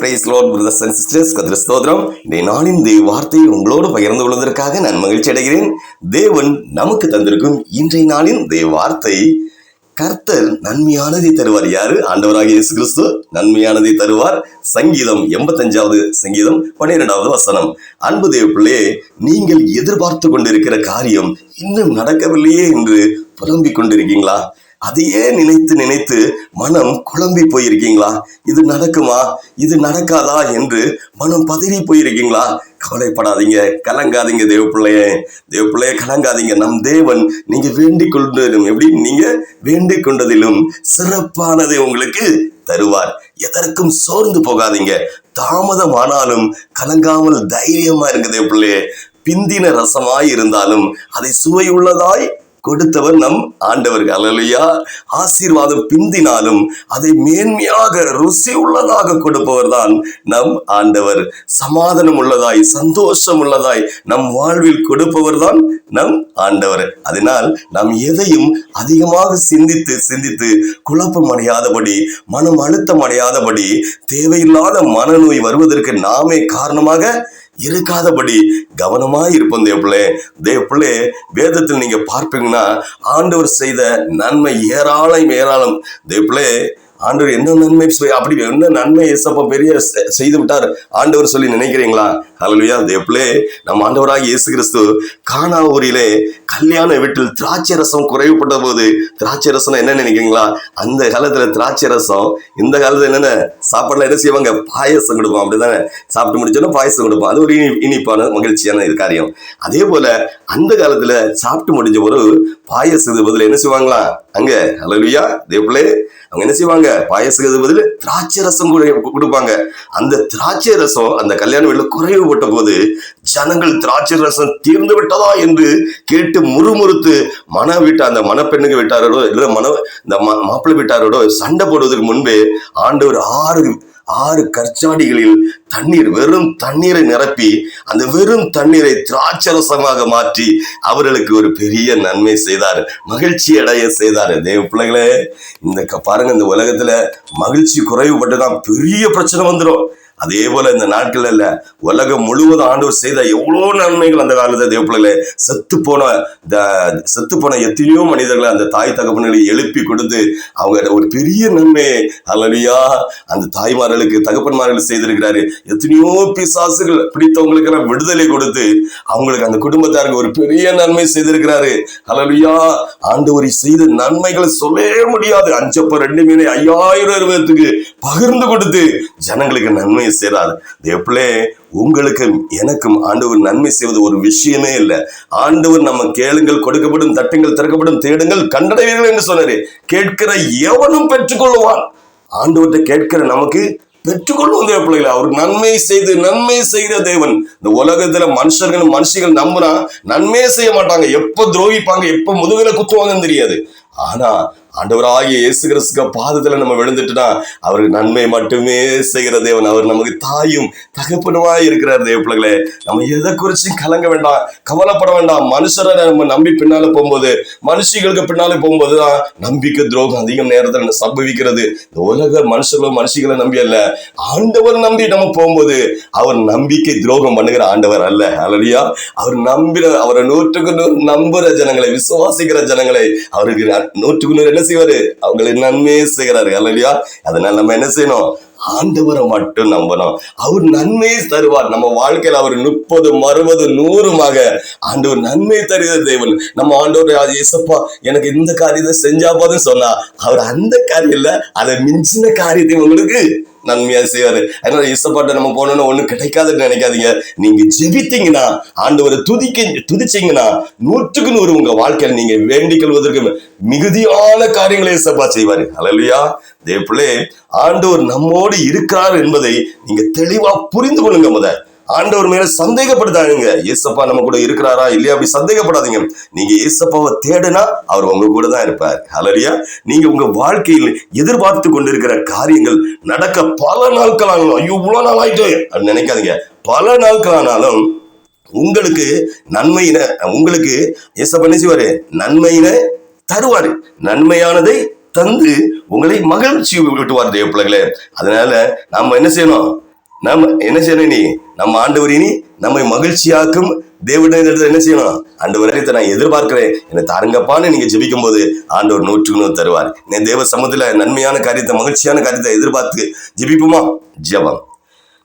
Praise lord brothers and sisters கதிர ஸ்தோத்திரம். இந்த நாளின் தேவ வார்த்தையை உங்களோடு பகிர்ந்து கொள்வதற்காக நான் மகிழ்ச்சி அடைகிறேன். தேவன் நமக்கு தந்திருக்கும் இன்றைய நாளின் தேவ வார்த்தை கர்த்தர் நன்மையானதை தருவார். யாரு? ஆண்டவராக இயேசு கிறிஸ்து நன்மையானதை தருவார். சங்கீதம் எண்பத்தஞ்சாவது சங்கீதம் பன்னிரெண்டாவது வசனம். அன்பு தேவ பிள்ளையே நீங்கள் எதிர்பார்த்து கொண்டிருக்கிற காரியம் இன்னும் நடக்கவில்லையே என்று புலம்பிக் கொண்டிருக்கீங்களா? அதையே நினைத்து நினைத்து மனம் குழம்பி போயிருக்கீங்களா? இது நடக்குமா? இது நடக்காதா என்று மனம் பதறி போயிருக்கீங்களா? கவலைப்படாதீங்க கலங்காதீங்க தேவ பிள்ளையே தேவ கலங்காதீங்க. நம் தேவன் நீங்க வேண்டிக் கொண்டதிலும் எப்படி? நீங்க வேண்டிக் கொண்டதிலும் சிறப்பானதை உங்களுக்கு தருவார். எதற்கும் சோர்ந்து போகாதீங்க. தாமதமானாலும் கலங்காமல் தைரியமா இருக்கு பிள்ளையே பிந்தின ரசமாய் இருந்தாலும் அதை சுவையுள்ளதாய் கொடுத்தவர் நம் ஆண்டவர் அல்லையா ஆசீர்வாதம் பிந்தினாலும் அதை மேன்மையாக ருசி உள்ளதாக கொடுப்பவர் தான் நம் ஆண்டவர். சமாதானம் உள்ளதாய் சந்தோஷம் உள்ளதாய் நம் வாழ்வில் கொடுப்பவர் தான் நம் ஆண்டவர். அதனால் நாம் எதையும் அதிகமாக சிந்தித்து சிந்தித்து குழப்பம் அடையாதபடி மனம் அழுத்தம் அடையாதபடி தேவையில்லாத மனநோய் வருவதற்கு நாமே காரணமாக இருக்காதபடி கவனமாக இருப்போம் தேவப்பிள்ளை. தேவப்பிள்ளை வேதத்தில் நீங்கள் பார்ப்பீங்கன்னா ஆண்டவர் செய்த நன்மை ஏராளம் ஏராளம். தேவப்பிள்ளை ஆண்டவர் என்ன நன்மை அப்படி என்ன நன்மை எசப்பா பெரிய செ- செய்து விட்டார் ஆண்டவர் சொல்லி நினைக்கிறீங்களா? அலுவயா தேவப்பிள்ளை நம்ம ஆண்டவராக இயேசு கிறிஸ்து கானா ஊரிலே கல்யாண வீட்டில் திராட்சை ரசம் குறைவுபட்ட போது திராட்சை ரசம் என்ன நினைக்கிறீங்களா? அந்த காலத்துல திராட்சை ரசம் இந்த காலத்துல என்னென்ன? சாப்பாடுல என்ன செய்வாங்க? பாயசம் கொடுப்போம் அப்படிதானே? சாப்பிட்டு முடிச்சோன்னா பாயசம் கொடுப்போம் அது ஒரு இனி இனிப்பான மகிழ்ச்சியான இது காரியம். அதே போல அந்த காலத்துல சாப்பிட்டு முடிஞ்ச ஒரு பாயசத்துக்கு பதில் என்ன செய்வாங்களா? அங்க அலுவயா தேவப்பிள்ளை அவங்க என்ன செய்வாங்க? பாயசத்துக்கு பதில் திராட்சை ரசம் கொடுப்பாங்க. அந்த திராட்சை ரசம் அந்த கல்யாண வீட்டில் குறைவுபட்ட போது ஜனங்கள் திராட்சை ரசம் தீர்ந்து விட்டதா என்று கேட்டு முறுமுறுத்து மன வீட்டு அந்த மணப்பெண்ணுக்கு வீட்டாரோட இல்லை மன இந்த மா- மாப்பிள்ளை வீட்டாரோட சண்டை போடுவதற்கு முன்பே ஆண்டவர் ஆறு ஆறு கற்சாடிகளில் தண்ணீர் வெறும் தண்ணீரை நிரப்பி அந்த வெறும் தண்ணீரை திராட்சரசமாக மாற்றி அவர்களுக்கு ஒரு பெரிய நன்மை செய்தார் மகிழ்ச்சி அடைய செய்தார். தேவ பிள்ளைகளே இந்த க- பாருங்க இந்த உலகத்துல மகிழ்ச்சி குறைவுபட்டுதான் பெரிய பிரச்சனை வந்துடும் அதே போல இந்த நாட்கள் இல்ல உலகம் முழுவதும் ஆண்டவர் செய்த எவ்வளோ நன்மைகள் அந்த காலத்துல தேவப்பிள்ளைகளே. செத்து போன செத்து போன எத்தனையோ மனிதர்களை அந்த தாய் தகப்பன்களை எழுப்பி கொடுத்து அவங்க ஒரு பெரிய நன்மை. அல்லவியா அந்த தாய்மார்களுக்கு தகப்பன்மார்கள் செய்திருக்கிறாரு. எத்தனையோ பிசாசுகள் பிடித்தவங்களுக்கு எல்லாம் விடுதலை கொடுத்து அவங்களுக்கு அந்த குடும்பத்தாருக்கு ஒரு பெரிய நன்மை செய்திருக்கிறாரு. அல்லவியா ஆண்டவரை செய்த நன்மைகளை சொல்லவே முடியாது. அஞ்சப்ப ரெண்டு மீனை ஐயாயிரம் பேர்த்துக்கு பகிர்ந்து கொடுத்து ஜனங்களுக்கு நன்மை நன்மை செய்றாரு எப்பளே உங்களுக்கும் எனக்கும் ஆண்டவர் நன்மை செய்வது ஒரு விஷயமே இல்லை. ஆண்டவர் நம்ம கேளுங்கள் கொடுக்கப்படும் தட்டுங்கள் திறக்கப்படும் தேடுங்கள் கண்டடைவீர்கள் என்று சொன்னாரு. கேட்கிற எவனும் பெற்றுக்கொள்வான். ஆண்டவர்கிட்ட கேட்கிற நமக்கு பெற்றுக்கொள்ளும் தேவ பிள்ளைகளை. அவர் நன்மை செய்து நன்மை செய்கிற தேவன். இந்த உலகத்துல மனுஷர்கள் மனுஷிகள் நம்புனா நன்மையே செய்ய மாட்டாங்க. எப்ப துரோகிப்பாங்க எப்ப முதுகில குத்துவாங்கன்னு தெரியாது. ஆனா ஆண்டவராகிய இயேசு கிறிஸ்துக்க பாதத்துல நம்ம விழுந்துட்டுனா அவருக்கு நன்மை மட்டுமே செய்கிற தேவன். அவர் நமக்கு தாயும் தகப்பனுமாய் இருக்கிறார் தேவப்பிள்ளைகளே நம்ம எதை குறிச்சும் கலங்க வேண்டாம் கவலைப்பட வேண்டாம். மனுஷரை நம்ம நம்பி பின்னால போகும்போது மனுஷிகளுக்கு பின்னால போகும்போது தான் நம்பிக்கை துரோகம் அதிகம் நேரத்தில் சம்பவிக்கிறது. இந்த உலக மனுஷர்களும் மனுஷிகளை நம்பி அல்ல. ஆண்டவர் நம்பி நம்ம போகும்போது அவர் நம்பிக்கை துரோகம் பண்ணுகிற ஆண்டவர் அல்ல. அல்லையா அவர் நம்பின அவரை நூற்றுக்கு நூறு நம்புற ஜனங்களை விசுவாசிக்கிற ஜனங்களை அவருக்கு நூற்றுக்கு நூறு என்ன செய்வாரு? அவங்களுக்கு நன்மையே செய்கிறாரு. அல்லையா? அதனால நம்ம என்ன செய்யணும்? ஆண்டவரை மட்டும் நம்பணும். அவர் நன்மையை தருவார். நம்ம வாழ்க்கையில அவர் முப்பது அறுபது நூறுமாக ஆண்டவர் நன்மை தருகிற தேவன். நம்ம ஆண்டவர் இயேசப்பா எனக்கு இந்த காரியத்தை செஞ்சா போதும் சொன்னா அவர் அந்த காரியம் இல்ல அதை மிஞ்சின காரியத்தை உங்களுக்கு நன்மையா செய்வாரு. அதனால இசப்பாட்ட நம்ம போனோம்னா ஒண்ணும் கிடைக்காதுன்னு நினைக்காதீங்க. நீங்க ஜெபித்தீங்கன்னா ஆண்டவரை துதிக்க துதிச்சீங்கன்னா நூற்றுக்கு நூறு உங்க வாழ்க்கையில நீங்க வேண்டிக் கொள்வதற்கு மிகுதியான காரியங்களை இசப்பா செய்வாரு. அல்லையா தேவப்பிள்ளே ஆண்டவர் நம்மோடு இருக்கிறார் என்பதை நீங்க தெளிவா புரிந்து கொள்ளுங்க முத ஆண்டவர் மேல சந்தேகப்படுத்தாதீங்க. ஏசப்பா நம்ம கூட இருக்கிறாரா இல்லையா அப்படி சந்தேகப்படாதீங்க. நீங்க ஏசப்பாவை தேடுனா அவர் உங்க கூட தான் இருப்பார். ஹலரியா நீங்க உங்க வாழ்க்கையில் எதிர்பார்த்து கொண்டிருக்கிற காரியங்கள் நடக்க பல நாட்கள் ஆகணும். ஐயோ இவ்வளவு நாள் ஆயிட்டு. அப்படின்னு நினைக்காதீங்க. பல நாட்கள் ஆனாலும் உங்களுக்கு நன்மையின உங்களுக்கு ஏசப்பா என்ன செய்வாரு? நன்மையின தருவாரு. நன்மையானதை தந்து உங்களை மகிழ்ச்சி விட்டுவார் தேவ பிள்ளைகளே. அதனால நாம என்ன செய்யணும்? நம்ம என்ன செய்யணும் நீ நம்ம ஆண்டவர் இனி நம்மை மகிழ்ச்சியாக்கும் தேவனிடத்துல என்ன செய்யணும்? ஆண்டவர் இதை நான் எதிர்பார்க்கிறேன். என்னை தாருங்கப்பான்னு நீங்க ஜெபிக்கும் போது ஆண்டவர் நூற்றுக்கு நூறு தருவார். நீ தேவ சமூகத்தில் நன்மையான காரியத்தை மகிழ்ச்சியான காரியத்தை எதிர்பார்த்து ஜெபிப்போமா? ஜெபம்.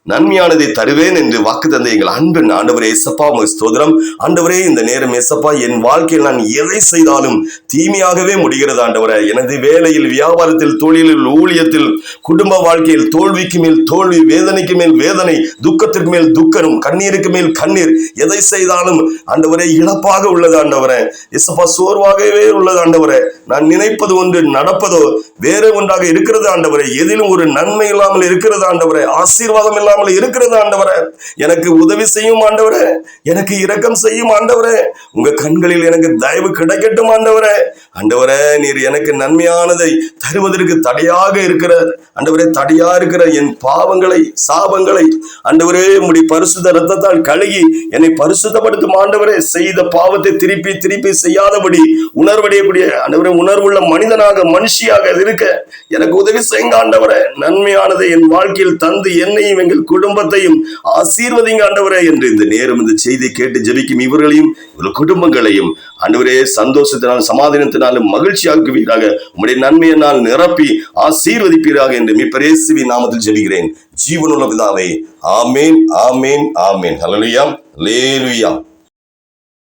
நன்மையானதை தருவேன் என்று வாக்கு தந்த எங்கள் அன்பின் ஆண்டவரே எசப்பா உமக்கு ஸ்தோதிரம் ஆண்டவரே இந்த நேரம் எசப்பா என் வாழ்க்கையில் நான் எதை செய்தாலும் தீமையாகவே முடிகிறது ஆண்டவரே. எனது வேலையில் வியாபாரத்தில் தொழிலில் ஊழியத்தில் குடும்ப வாழ்க்கையில் தோல்விக்கு மேல் தோல்வி வேதனைக்கு மேல் வேதனை துக்கத்திற்கு மேல் துக்கரும் கண்ணீருக்கு மேல் கண்ணீர் எதை செய்தாலும் ஆண்டவரே இழப்பாக உள்ளது ஆண்டவரே. எசப்பா சோர்வாகவே உள்ளது ஆண்டவரே. நான் நினைப்பது ஒன்று நடப்பதோ வேற ஒன்றாக இருக்கிறது ஆண்டவரே. எதிலும் ஒரு நன்மை இல்லாமல் இருக்கிறது ஆண்டவரே. ஆசீர்வாதம் இல்லாமல் இருக்கிறது ஆண்டவரே. எனக்கு உதவி செய்யும் ஆண்டவரே. எனக்கு இரக்கம் செய்யும் ஆண்டவரே. உங்க கண்களில் எனக்கு தயவு கிடைக்கட்டும் ஆண்டவரே. ஆண்டவரே நீர் எனக்கு நன்மையானதை தருவதற்கு தடையாக இருக்கிற ஆண்டவரே தடையா இருக்கிற என் பாவங்களை சாபங்களை ஆண்டவரே முடி பரிசுத்த ரத்தத்தால் கழுகி என்னை பரிசுத்தப்படுத்தும் ஆண்டவரே. செய்த பாவத்தை திருப்பி திருப்பி செய்யாதபடி உணர்வடையக்கூடிய ஆண்டவரே உணர்வுள்ள மனிதனாக மனுஷியாக இருக்க எனக்கு உதவி செய்யுங்க ஆண்டவரே. நன்மையானதை என் வாழ்க்கையில் தந்து என்னையும் எங்கள் குடும்பத்தையும் ஆசீர்வதிங்க ஆண்டவரே என்று இந்த நேரம் இந்த செய்தி கேட்டு ஜபிக்கும் இவர்களையும் இவர்கள் குடும்பங்களையும் ஆண்டவரே சந்தோஷத்தினால் சமாதானத்தினாலும் மகிழ்ச்சியாக்குவீராக. உங்களுடைய நன்மையினால் நிரப்பி ஆசீர்வதிப்பீராக என்று மிப்பரேசுவி நாமத்தில் ஜபிக்கிறேன். ஜீவனுள்ள பிதாவே ஆமேன் ஆமேன் ஆமேன். ஹலலுயா லேலுயா